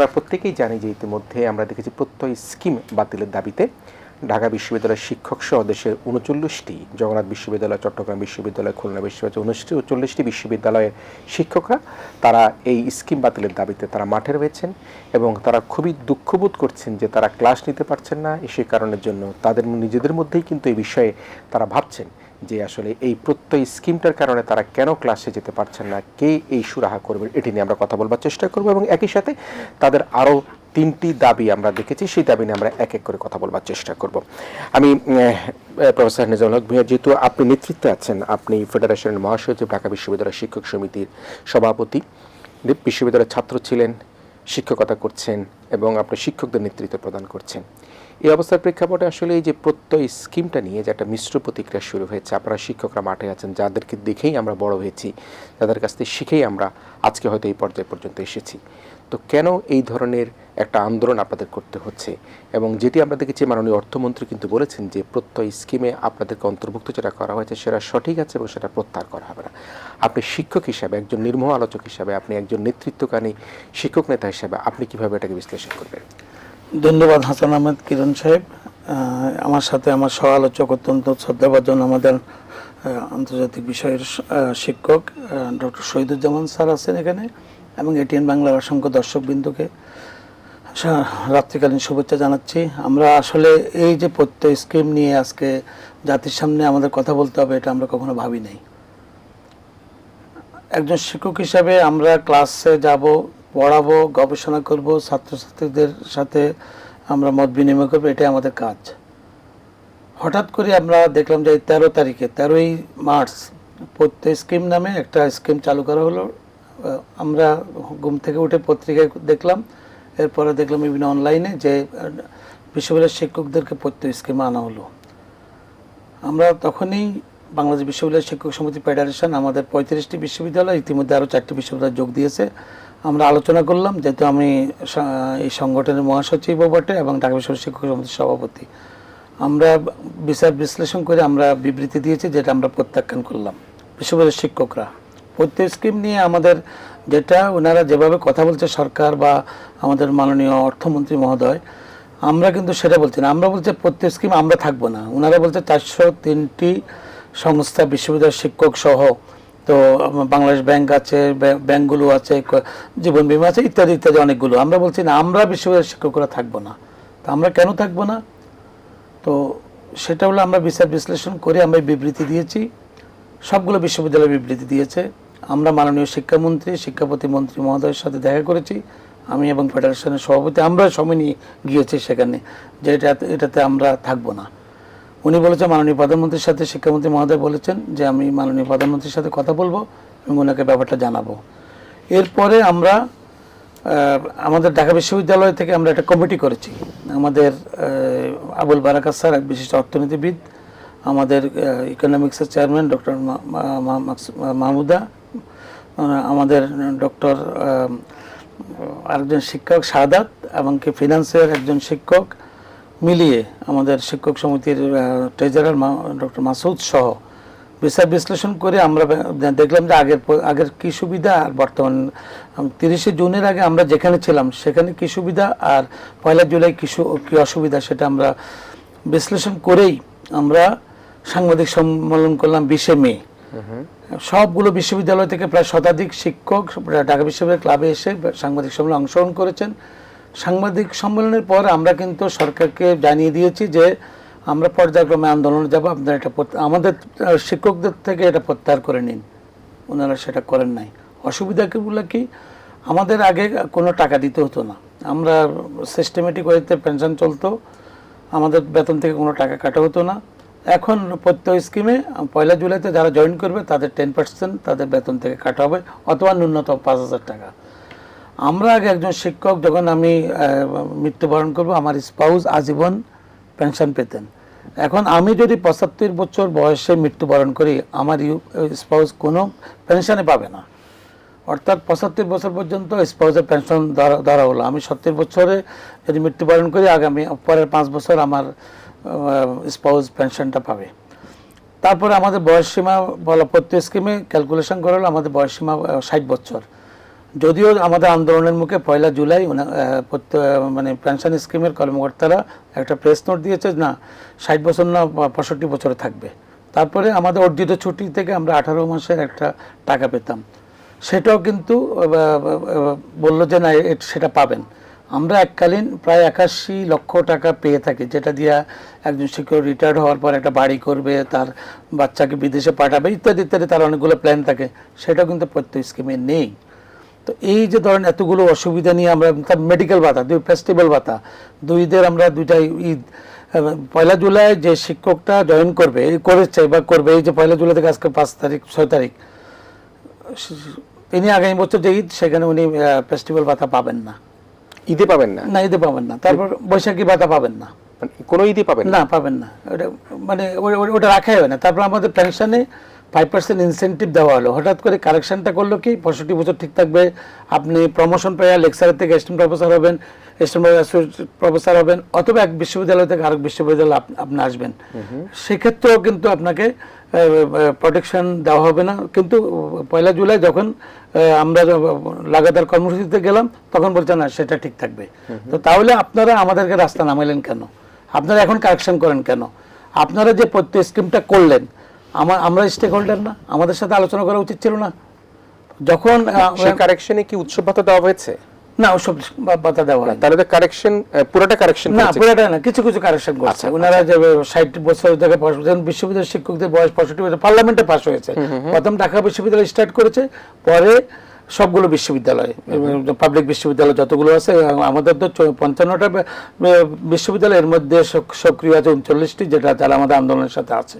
আমরা প্রত্যেকেই জানি যে ইতিমধ্যে আমরা দেখেছি প্রত্যয় স্কিম বাতিলের দাবিতে ঢাকা বিশ্ববিদ্যালয়ের শিক্ষক সহ দেশের উনচল্লিশটি, জগন্নাথ বিশ্ববিদ্যালয়, চট্টগ্রাম বিশ্ববিদ্যালয়, খুলনা বিশ্ববিদ্যালয় উনিশটি চল্লিশটি বিশ্ববিদ্যালয়ের শিক্ষকরা তারা এই স্কিম বাতিলের দাবিতে তারা মাঠে রয়েছেন এবং তারা খুবই দুঃখবোধ করছেন যে তারা ক্লাস নিতে পারছেন না। সে কারণের জন্য তাদের নিজেদের মধ্যেই কিন্তু এই বিষয়ে তারা ভাবছেন যে আসলে এই প্রত্যয় স্কিমটার কারণে তারা কেন ক্লাসে যেতে পারছেন না, কে এই সুরাহা করবে, এটি নিয়ে আমরা কথা বলবার চেষ্টা করব এবং একই সাথে তাদের আরও তিনটি দাবি আমরা দেখেছি, সেই দাবি নিয়ে আমরা এক এক করে কথা বলবার চেষ্টা করব। আমি প্রফেসর নিজামুল হক ভূঁইয়া, যেহেতু আপনি নেতৃত্বে আছেন, আপনি ফেডারেশনের মহাসচিব, ঢাকা বিশ্ববিদ্যালয় শিক্ষক সমিতির সভাপতি বিশ্ববিদ্যালয়ের ছাত্র ছিলেন, শিক্ষকতা করছেন এবং আপনি শিক্ষকদের নেতৃত্ব প্রদান করছেন। এই অবস্থার প্রেক্ষাপটে আসলে এই যে প্রত্যয় স্কিমটা নিয়ে যে একটা মিশ্র প্রতিক্রিয়া শুরু হয়েছে, আপনারা শিক্ষকরা মাঠে আছেন, যাদেরকে দেখেই আমরা বড় হয়েছি, যাদের কাছ থেকে শিখেই আমরা আজকে হয়তো এই পর্যায় পর্যন্ত এসেছি। তো কেন এই ধরনের একটা আন্দোলন আপনাদের করতে হচ্ছে? এবং যেটি আমরা দেখেছি, মাননীয় অর্থমন্ত্রী কিন্তু বলেছেন যে প্রত্যয় স্কিমে আপনাদেরকে অন্তর্ভুক্ত যেটা করা হয়েছে, সেটা সঠিক আছে এবং সেটা প্রত্যাহার করা হবে না। আপনি শিক্ষক হিসাবে, একজন নির্মোহ আলোচক হিসাবে, আপনি একজন নেতৃত্বকারী শিক্ষক নেতা হিসাবে, আপনি কীভাবে এটাকে বিশ্লেষণ করবেন? ধন্যবাদ হাসান আহমেদ, কিরণ সাহেব। আমার সাথে আমার সহ আলোচক অত্যন্ত শ্রদ্ধাভাজন আমাদের আন্তর্জাতিক বিষয়ের শিক্ষক ডক্টর শহীদুজ্জামান স্যার আছেন এখানে এবং এটিএন বাংলার অসংখ্য দর্শকবৃন্দকে রাত্রিকালীন শুভেচ্ছা জানাচ্ছি। আমরা আসলে এই যে প্রত্যয় স্কিম নিয়ে আজকে জাতির সামনে আমাদের কথা বলতে হবে, এটা আমরা কখনো ভাবি নাই। একজন শিক্ষক হিসাবে আমরা ক্লাসে যাব পড়াবো, গবেষণা করব, ছাত্রছাত্রীদের সাথে আমরা মত বিনিময় করব, এটাই আমাদের কাজ। হঠাৎ করে আমরা দেখলাম যে তেরো তারিখে, তেরোই মার্চ প্রত্যেক স্কিম নামে একটা স্কিম চালু করা হলো। আমরা ঘুম থেকে উঠে পত্রিকায় দেখলাম, এরপরে দেখলাম বিভিন্ন অনলাইনে যে বিশ্ববিদ্যালয়ের শিক্ষকদেরকে প্রত্যেক স্কিমে আনা হলো। আমরা তখনই বাংলাদেশ বিশ্ববিদ্যালয় শিক্ষক সমিতি ফেডারেশন আমাদের পঁয়ত্রিশটি বিশ্ববিদ্যালয়, ইতিমধ্যে আরও চারটি বিশ্ববিদ্যালয় যোগ দিয়েছে। আমরা আলোচনা করলাম, যেহেতু আমি এই সংগঠনের মহাসচিবও বটে এবং ঢাকা বিশ্ববিদ্যালয় শিক্ষক সমিতির সভাপতি। আমরা বিচার বিশ্লেষণ করে আমরা বিবৃতি দিয়েছি, যেটা আমরা প্রত্যাখ্যান করলাম। বিশ্ববিদ্যালয়ের শিক্ষকরা। প্রত্যেক স্কিম নিয়ে আমাদের যেটা, ওনারা যেভাবে কথা বলছে সরকার বা আমাদের মাননীয় অর্থমন্ত্রী মহোদয়, আমরা কিন্তু সেটা বলছি না। আমরা বলছি প্রত্যেক স্কিম আমরা থাকব না। ওনারা বলছে চারশো তিনটি সংস্থা বিশ্ববিদ্যালয় শিক্ষক সহ তো বাংলাদেশ ব্যাংক আছে ব্যাংক- ব্যাংকগুলো আছে জীবন বীমা আছে, ইত্যাদি ইত্যাদি অনেকগুলো। আমরা বলছি, না, আমরা বিশ্ববিদ্যালয় শিক্ষকরা থাকব না। তো আমরা কেন থাকব না? তো সেটা হলো আমরা বিচার বিশ্লেষণ করে আমরা বিবৃতি দিয়েছি। সবগুলো বিশ্ববিদ্যালয় বিবৃতি দিয়েছে। আমরা মাননীয় শিক্ষামন্ত্রী শিক্ষা প্রতিমন্ত্রী মহোদয়ের সাথে দেখা করেছি। আমি এবং ফেডারেশনের সভাপতি আমরা সময় নিয়ে গিয়েছি সেখানে যে এটা এটাতে আমরা থাকব না। উনি বলেছেন, মাননীয় প্রধানমন্ত্রীর সাথে শিক্ষামন্ত্রী মহোদয় বলেছেন যে আমি মাননীয় প্রধানমন্ত্রীর সাথে কথা বলব এবং ওনাকে ব্যাপারটা জানাব। এরপরে আমরা আমাদের ঢাকা বিশ্ববিদ্যালয় থেকে আমরা একটা কমিটি করেছি। আমাদের আবুল বারাকাত স্যার, এক বিশিষ্ট অর্থনীতিবিদ, আমাদের ইকোনমিক্সের চেয়ারম্যান ডক্টর মাহমুদা আমাদের ডক্টর আরেকজন শিক্ষক, সাদাত, এবং কি ফিনান্সের একজন শিক্ষক মিলিয়ে আমাদের শিক্ষক সমিতির ট্রেজারার ডক্টর মাসুদ সহ বিচার বিশ্লেষণ করে আমরা দেখলাম যে আগের আগের কি সুবিধা আর বর্তমান তিরিশে জুনের আগে আমরা যেখানে ছিলাম সেখানে কি সুবিধা আর পয়লা জুলাই কি কি অসুবিধা সেটা আমরা বিশ্লেষণ করেই আমরা সাংবাদিক সম্মেলন করলাম বিশে মে। সবগুলো বিশ্ববিদ্যালয় থেকে প্রায় শতাধিক শিক্ষক ঢাকা বিশ্ববিদ্যালয় ক্লাবে এসে সাংবাদিক সম্মেলনে অংশগ্রহণ করেছেন। সাংবাদিক সম্মেলনের পর আমরা কিন্তু সরকারকে জানিয়ে দিয়েছি যে আমরা পর্যায়ক্রমে আন্দোলনে যাব। আপনারা এটা আমাদের শিক্ষকদের থেকে এটা প্রত্যাহার করে নিন। ওনারা সেটা করেন নাই। অসুবিধাগুলো কি আমাদের আগে কোনো টাকা দিতে হতো না। আমরা সিস্টেমেটিক ওয়েতে পেনশন চলতো। আমাদের বেতন থেকে কোনো টাকা কাটা হতো না। এখন প্রত্যয় স্কিমে পয়লা জুলাইতে যারা জয়েন করবে, তাদের টেন পার্সেন্ট তাদের বেতন থেকে কাটা হবে, অথবা ন্যূনতম পাঁচ হাজার টাকা। আমরা আগে একজন শিক্ষক যখন আমি মৃত্যুবরণ করব, আমার স্পাউস আজীবন পেনশন পেতেন। এখন আমি যদি পঁচাত্তর বছর বয়সে মৃত্যুবরণ করি, আমার স্পাউস কোনো পেনশনে পাবে না। অর্থাৎ পঁচাত্তর বছর পর্যন্ত স্পাউসের পেনশন ধরা হলো। আমি সত্তর বছরে যদি মৃত্যুবরণ করি, আগামী পরের পাঁচ বছর আমার স্পাউস পেনশনটা পাবে। তারপরে আমাদের বয়স সীমা বলা, প্রত্যেক স্কিমে ক্যালকুলেশন করা হলো, আমাদের বয়স সীমা ষাট বছর। যদিও আমাদের আন্দোলনের মুখে পয়লা জুলাই মানে পেনশন স্কিমের কর্মকর্তারা একটা প্রেস নোট দিয়েছে না, ষাট বছর না পঁয়ষট্টি বছরে থাকবে। তারপরে আমাদের অর্জিত ছুটি থেকে আমরা আঠারো মাসের একটা টাকা পেতাম। সেটাও কিন্তু বলল যে না সেটা পাবেন। আমরা এককালীন প্রায় একাশি লক্ষ টাকা পেয়ে থাকি, যেটা দিয়ে একজন শিক্ষক রিটায়ার্ড হওয়ার পর একটা বাড়ি করবে, তার বাচ্চাকে বিদেশে পাঠাবে, ইত্যাদি ইত্যাদি, তার অনেকগুলো প্ল্যান থাকে। সেটাও কিন্তু প্রত্যেক স্কিমে নেই। তো এই যে ধরেন এতগুলো অসুবিধা নিয়ে আমরা তার মেডিকেল ভাতা দুই ফেস্টিভ্যাল ভাতা দুই ঈদের আমরা দুইটাই ঈদ পয়লা জুলাই যে শিক্ষকটা জয়েন করবে করেছে বা করবে এই যে পয়লা জুলাই থেকে আজকে পাঁচ তারিখ ছয় তারিখ তিনি আগামী বছর যে ঈদ সেখানে উনি ফেস্টিভ্যাল ভাতা পাবেন না। ঈদে পাবেন না? না ঈদে পাবেন না। তারপর বৈশাখী ভাতা পাবেন না। মানে কোনো ঈদে পাবেন না? পাবেন না। ওটা মানে ওটা রাখাই হয় না। তারপর আমাদের পেনশনে ফাইভ পার্সেন্ট ইনসেন্টিভ দেওয়া হলো। হঠাৎ করে কারেকশনটা করল কি? পঁয়ষট্টি বছর ঠিক থাকবে। আপনি প্রমোশন পেয়ে লেকচারের থেকে অ্যাসিস্ট্যান্ট প্রফেসর হবেন অ্যাসিস্ট্যান্ট প্রফেসর হবেন অথবা এক বিশ্ববিদ্যালয় থেকে আরেক বিশ্ববিদ্যালয় আপ- আপনি আসবেন। সেক্ষেত্রেও কিন্তু আপনাকে প্রোটেকশন দেওয়া হবে না। কিন্তু পয়লা জুলাই যখন আমরা লাগাতার কর্মসূচিতে গেলাম তখন বলছে না সেটা ঠিক থাকবে। তো তাহলে আপনারা আমাদেরকে রাস্তা নামাইলেন কেন? আপনারা এখন কারেকশন করেন কেন? আপনারা যে প্রত্যেক স্কিমটা করলেন আমার আমরা স্টেক হোল্ডার না আমাদের সাথে আলোচনা করা উচিত ছিল না। যখন কারেকশনে কি উৎসব ভাতা দেওয়া হয়েছে? না ওসব বাতা দেওয়া হয় তাহলে কারেকশন পুরোটা কারেকশন না পুরোটা না কিছু কিছু কারেকশন করছে। ওনারা যে ষাট বছর থেকে বিশ্ববিদ্যালয়ের শিক্ষকদের বয়স পঁয়ষট্টি বছর পার্লামেন্টে পাশ হয়েছে। প্রথম ঢাকা বিশ্ববিদ্যালয় স্টার্ট করেছে পরে সবগুলো বিশ্ববিদ্যালয় পাবলিক বিশ্ববিদ্যালয় যতগুলো আছে আমাদের তো পঞ্চান্নটা বে- বে- বিশ্ববিদ্যালয় এর মধ্যে সক- সক্রিয় আছে উনচল্লিশটি যেটা যারা আমাদের আন্দোলনের সাথে আছে।